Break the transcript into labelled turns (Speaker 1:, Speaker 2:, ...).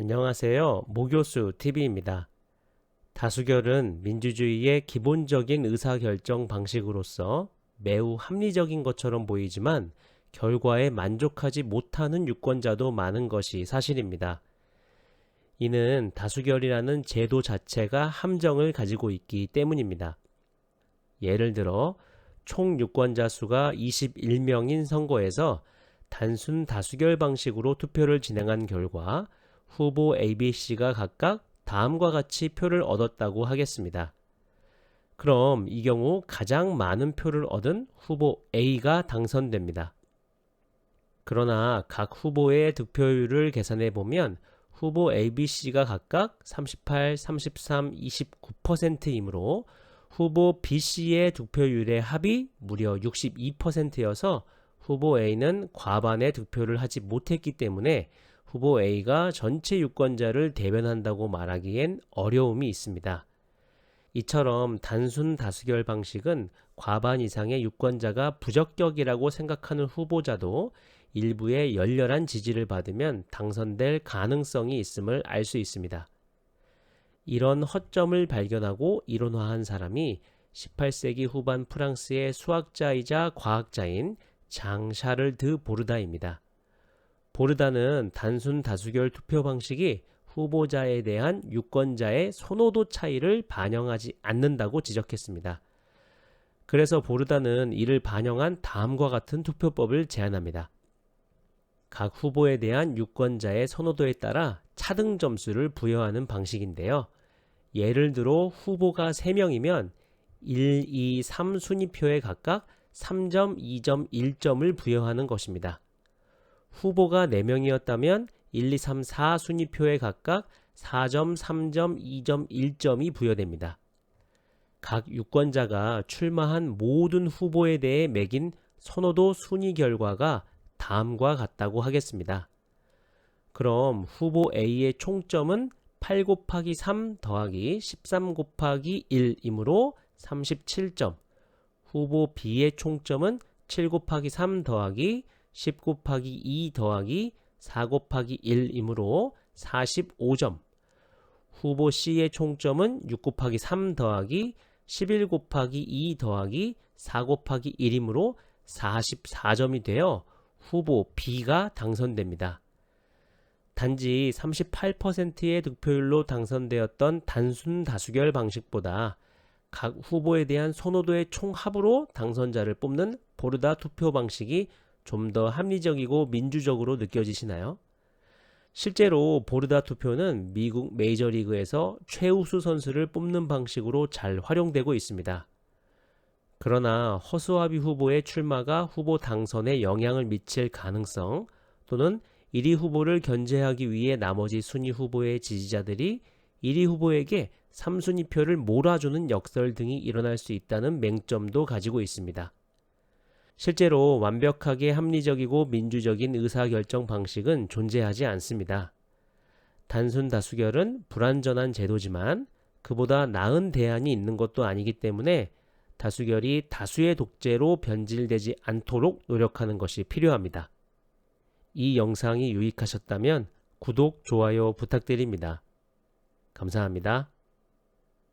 Speaker 1: 안녕하세요. 모교수 TV입니다. 다수결은 민주주의의 기본적인 의사결정 방식으로서 매우 합리적인 것처럼 보이지만 결과에 만족하지 못하는 유권자도 많은 것이 사실입니다. 이는 다수결이라는 제도 자체가 함정을 가지고 있기 때문입니다. 예를 들어 총 유권자 수가 21명인 선거에서 단순 다수결 방식으로 투표를 진행한 결과 후보 ABC가 각각 다음과 같이 표를 얻었다고 하겠습니다. 그럼 이 경우 가장 많은 표를 얻은 후보 A가 당선됩니다. 그러나 각 후보의 득표율을 계산해 보면 후보 ABC가 각각 38, 33, 29%이므로 후보 BC의 득표율의 합이 무려 62%여서 후보 A는 과반의 득표를 하지 못했기 때문에 후보 A가 전체 유권자를 대변한다고 말하기엔 어려움이 있습니다. 이처럼 단순 다수결 방식은 과반 이상의 유권자가 부적격이라고 생각하는 후보자도 일부의 열렬한 지지를 받으면 당선될 가능성이 있음을 알 수 있습니다. 이런 허점을 발견하고 이론화한 사람이 18세기 후반 프랑스의 수학자이자 과학자인 장 샤를 드 보르다입니다. 보르다는 단순 다수결 투표 방식이 후보자에 대한 유권자의 선호도 차이를 반영하지 않는다고 지적했습니다. 그래서 보르다는 이를 반영한 다음과 같은 투표법을 제안합니다. 각 후보에 대한 유권자의 선호도에 따라 차등 점수를 부여하는 방식인데요. 예를 들어 후보가 3명이면 1, 2, 3 순위표에 각각 3점, 2점, 1점을 부여하는 것입니다. 후보가 4명이었다면 1, 2, 3, 4 순위표에 각각 4점, 3점, 2점, 1점이 부여됩니다. 각 유권자가 출마한 모든 후보에 대해 매긴 선호도 순위 결과가 다음과 같다고 하겠습니다. 그럼 후보 A의 총점은 8 곱하기 3 더하기 13 곱하기 1이므로 37점. 후보 B의 총점은 7 곱하기 3 더하기 10 곱하기 2 더하기 4 곱하기 1이므로 45점. 후보 C의 총점은 6 곱하기 3 더하기 11 곱하기 2 더하기 4 곱하기 1이므로 44점이 되어 후보 B가 당선됩니다. 단지 38%의 득표율로 당선되었던 단순 다수결 방식보다 각 후보에 대한 선호도의 총합으로 당선자를 뽑는 보르다 투표 방식이 좀 더 합리적이고 민주적으로 느껴지시나요? 실제로 보르다 투표는 미국 메이저리그에서 최우수 선수를 뽑는 방식으로 잘 활용되고 있습니다. 그러나 허수아비 후보의 출마가 후보 당선에 영향을 미칠 가능성 또는 1위 후보를 견제하기 위해 나머지 순위 후보의 지지자들이 1위 후보에게 3순위 표를 몰아주는 역설 등이 일어날 수 있다는 맹점도 가지고 있습니다. 실제로 완벽하게 합리적이고 민주적인 의사결정 방식은 존재하지 않습니다. 단순 다수결은 불완전한 제도지만 그보다 나은 대안이 있는 것도 아니기 때문에 다수결이 다수의 독재로 변질되지 않도록 노력하는 것이 필요합니다. 이 영상이 유익하셨다면 구독, 좋아요 부탁드립니다. 감사합니다.